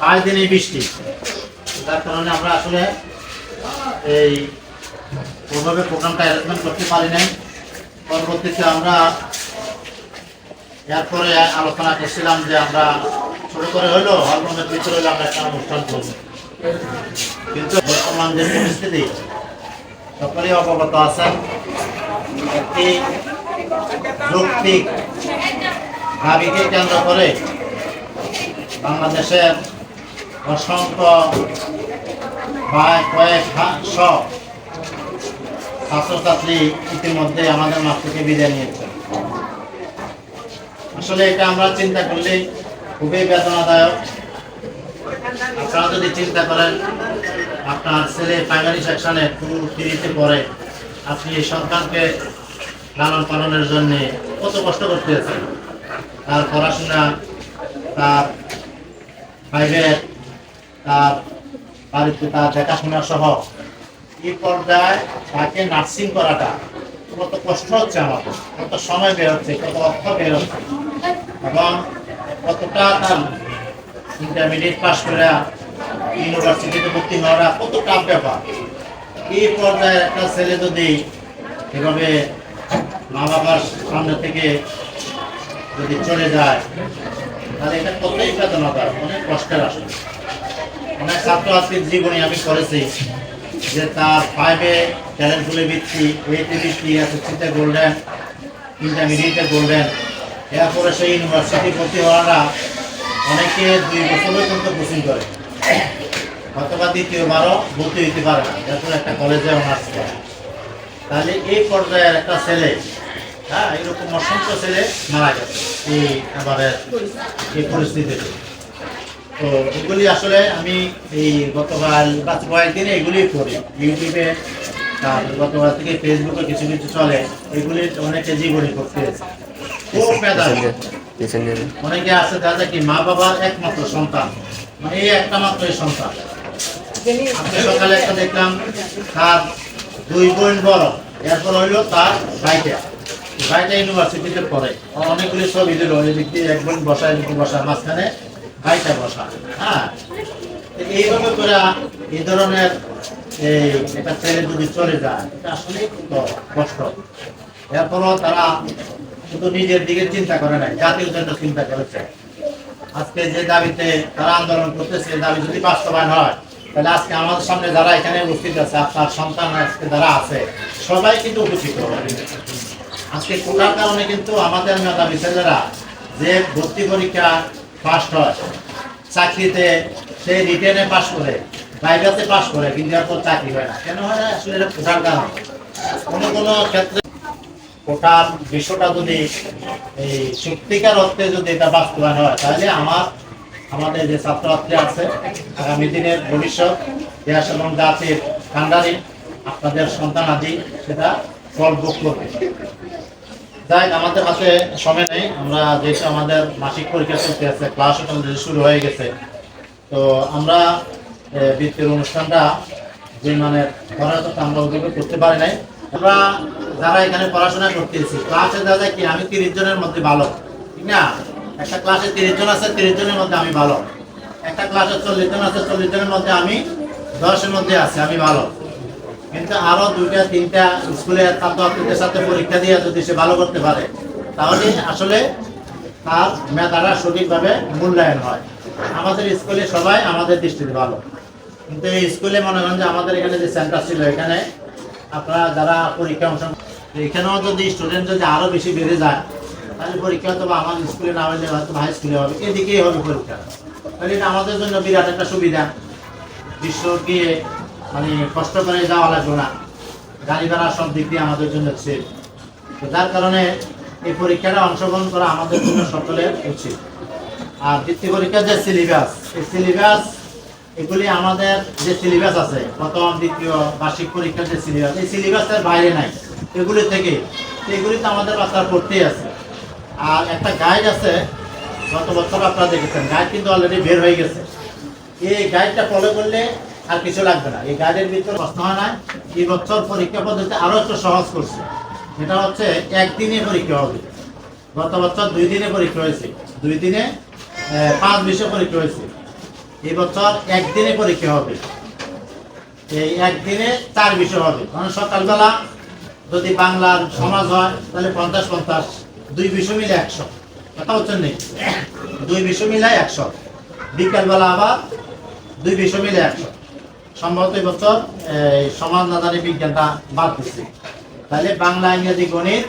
পাঁচ দিনে বৃষ্টি। যার কারণে আমরা আসলে এই ওভাবে প্রোগ্রামটা অ্যারেঞ্জমেন্ট করতে পারি নাই। পরবর্তীতে আমরা এরপরে আলোচনা করছিলাম যে আমরা ছোট করে হইল হলরুমের ভিতরে হইলে আমরা একটা অনুষ্ঠান করব। কিন্তু বর্তমান যে পরিস্থিতি, সকলেই অবগত আছেন, একটি যৌক্তিক দাবিকে কেন্দ্র করে বাংলাদেশের অসংখ্য বা কয়েক শ ছাত্রছাত্রী ইতিমধ্যে আমাদের মাঠ থেকে বিদায় নিয়েছে। আসলে এটা আমরা চিন্তা করলে খুবই বেদনাদায়ক। আপনারা যদি চিন্তা করেন, আপনার ছেলে প্রাইমারি সেকশনে টু থ্রিতে পড়ে, আপনি এই সন্তানকে লালন পালনের জন্য কত কষ্ট করতে তার পড়াশোনা, তার প্রাইভেট তার বাড়িতে তার দেখাশোনা সহ এই পর্যায়ে তাকে নার্সিং করাটা কত কষ্ট হচ্ছে আমাদের, কত সময় বের হচ্ছে, কত অর্থ বের হচ্ছে এবং কতটা তার ইন্টারমিডিয়েট পাস করে ইউনিভার্সিটিতে ভর্তি হওয়াটা কত টাফ ব্যাপার। এই পর্যায়ে একটা ছেলে যদি এভাবে মা বাবার সামনে থেকে যদি চলে যায় তাহলে এটা কতই বেদনাদায়ক অনেক কষ্টের আসলে। অনেক ছাত্রছাত্রীর জীবনে আমি করেছি যে তার ফাইভে ট্যালেন্ট ফুলে বৃত্তি এইটে বৃত্তি গোল্ডেন ইন্টারমিডিয়েটে গোল্ডেন এরপরে সেই ইউনিভার্সিটি ভর্তি হওয়ারা অনেকে দুই বছর পর্যন্ত কোচিং করে। অথবা দ্বিতীয়বারও ভর্তি হইতে পারে না, এরপর একটা কলেজে অনার্স করে। তাহলে এই পর্যায়ের একটা ছেলে হ্যাঁ এরকম অসংখ্য ছেলে মারা গেছে। এই এবারে এই পরিস্থিতিতে। তো এগুলি আসলে আমি এই গতকাল বা কয়েকদিনে এগুলি করি। ইউটিউবে তার গতকাল থেকে ফেসবুকে কিছু কিছু চলে এগুলি অনেকে জীবনী করতে খুব মেধাবী। অনেকে আছে দাদা কি মা বাবার একমাত্র সন্তান। মানে এই একটা মাত্রই সন্তান। আজকে সকালে একটা দেখলাম তার দুই বোন বড়। এরপর হইল তার ভাইটা। ভাইটা ইউনিভার্সিটিতে পড়ে। অনেকগুলি ছবি দিল, ওই দিক দিয়ে এক বসা এদিকে বসা, মাঝখানে ভাইটা বসা। হ্যাঁ এইভাবে করে এই ধরনের এই একটা ছেলে যদি চলে যায়, এটা আসলে কষ্ট। এরপরও তারা শুধু নিজের দিকে চিন্তা করে নাই, জাতির জন্য চিন্তা করেছে। আজকে যে দাবিতে তারা আন্দোলন করতেছে দাবি যদি বাস্তবায়ন হয়, তাহলে আজকে আমাদের সামনে যারা এখানে উপস্থিত আছে আপনার সন্তান আজকে যারা আছে, সবাই কিন্তু উপস্থিত হবে। আজকে কোটার কারণে কিন্তু আমাদের মেধাবী ছেলেরা যে ভর্তি পরীক্ষা পাস হয়, চাকরিতে সে রিটেনে পাস করে, বাইরেতে পাস করে, কিন্তু এরপর চাকরি হয় না। কেন হয় না? আসলে এটা কোটার কারণ। কোনো কোনো ক্ষেত্রে কোটার বিষয়টা যদি এই সত্যিকার অর্থে যদি এটা বাস্তবায়ন হয়, তাহলে আমার, আমাদের যে ছাত্রছাত্রী আছে, আগামী দিনের ভবিষ্যৎ, দেশ এবং জাতির কান্ডারি, আপনাদের সন্তান আদি সেটা ফল ভোগ করবে। যাই আমাদের হাতে সময় নেই। আমরা যেহেতু আমাদের মাসিক পরীক্ষা চলতে আছে ক্লাস শুরু হয়ে গেছে। তো আমরা বৃত্তির অনুষ্ঠানটা যে মানে কথা আমরা ওইভাবে করতে পারি নাই। আমরা যারা এখানে পড়াশোনা করতেছি ক্লাসে দেখা যায় কি, আমি তিরিশ জনের মধ্যে ভালো। ঠিক না? একটা ক্লাসে তিরিশ জন আছে, তিরিশ জনের মধ্যে আমি ভালো। একটা ক্লাসে চল্লিশ জন আছে, চল্লিশ জনের মধ্যে আমি দশের মধ্যে আছে, আমি ভালো। কিন্তু আরও দুইটা, তিনটা স্কুলের ছাত্রছাত্রীদের সাথে পরীক্ষা দিয়ে যদি সে ভালো করতে পারে, তাহলে আসলে তার মেধাটা সঠিকভাবে মূল্যায়ন হয়। আমাদের স্কুলে সবাই আমাদের দৃষ্টিতে ভালো। কিন্তু এই স্কুলে মনে করেন যে আমাদের এখানে যে সেন্টার ছিল, এখানে আপনারা যারা পরীক্ষা অংশ এখানেও যদি স্টুডেন্ট যদি আরও বেশি বেড়ে যায়, তাহলে পরীক্ষা বা আমার স্কুলে না হলে হয়তো হাই স্কুলে হবে, এদিকেই হবে পরীক্ষা। তাহলে এটা আমাদের জন্য বিরাট একটা সুবিধা। বিশ্ব গিয়ে মানে কষ্ট করে যাওয়া লাগবে না। গাড়ি ভাড়া সব দিক দিয়ে আমাদের জন্য সেফ তো যার কারণে এই পরীক্ষাটা অংশগ্রহণ করা আমাদের জন্য সকলের উচিত। আর বৃত্তি পরীক্ষার যে সিলেবাস এই সিলেবাস এগুলি আমাদের যে সিলেবাস আছে, প্রথম, দ্বিতীয় বার্ষিক পরীক্ষার যে সিলেবাস এই সিলেবাসের বাইরে নাই। এগুলি থেকে, এগুলি তো আমাদের বাচ্চারা পড়তেই আছে। আর একটা গাইড আছে, গত বছর আপনারা দেখেছেন গাইড কিন্তু অলরেডি বের হয়ে গেছে। এই গাইডটা ফলো করলে আর কিছু লাগবে না। এই গাইডের ভিতরে প্রশ্ন হয় না এই বছর পরীক্ষা পদ্ধতি আরও একটু সহজ করছে। এটা হচ্ছে একদিনে পরীক্ষা হবে। গত বছর দুই দিনে পরীক্ষা হয়েছে। দুই দিনে পাঁচ বিষয় পরীক্ষা হয়েছে। এই বছর একদিনে পরীক্ষা হবে। এই একদিনে চার বিষয় হবে। কারণ সকালবেলা যদি বাংলার সমাজ হয়, তাহলে পঞ্চাশ পঞ্চাশ, দুই বিষয় মিলে একশো। কথা হচ্ছেন নেই দুই বিষয় মিলে একশো। বিকালবেলা আবার দুই বিষয় মিলে একশো। সম্ভবত এবছর এই সমাজ নাদানি বিজ্ঞানটা বাদ দিচ্ছে তাহলে বাংলা ইংরেজি গণিত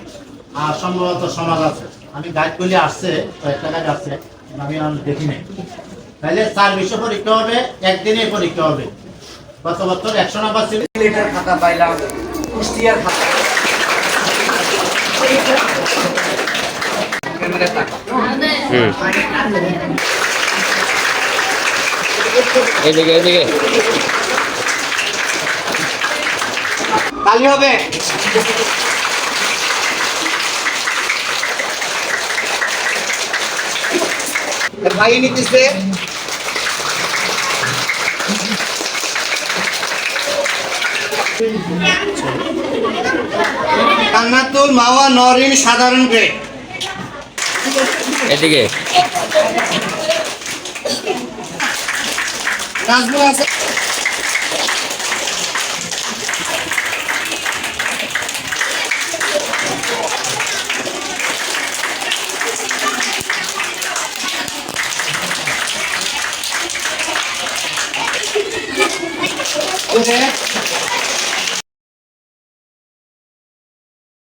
আর সম্ভবত সমাজ আছে। আমি গাইড করলে আসছে কয়েকটা গাইড আসছে আমি দেখি নাই। তাহলে চার বিষয় পরীক্ষা হবে একদিনে পরীক্ষা হবে। গত বছর একশো নাম্বার ছিল। লিটার খাতা পাইলাম কুষ্টিয়ার খাতা। এদিকে এদিকে। কালি হবে। ভাই নিতেছে। কান্নাতুল মাওয়া নরিন সাধারণ গ্রেড এদিকে। নাজমুল আছে ね。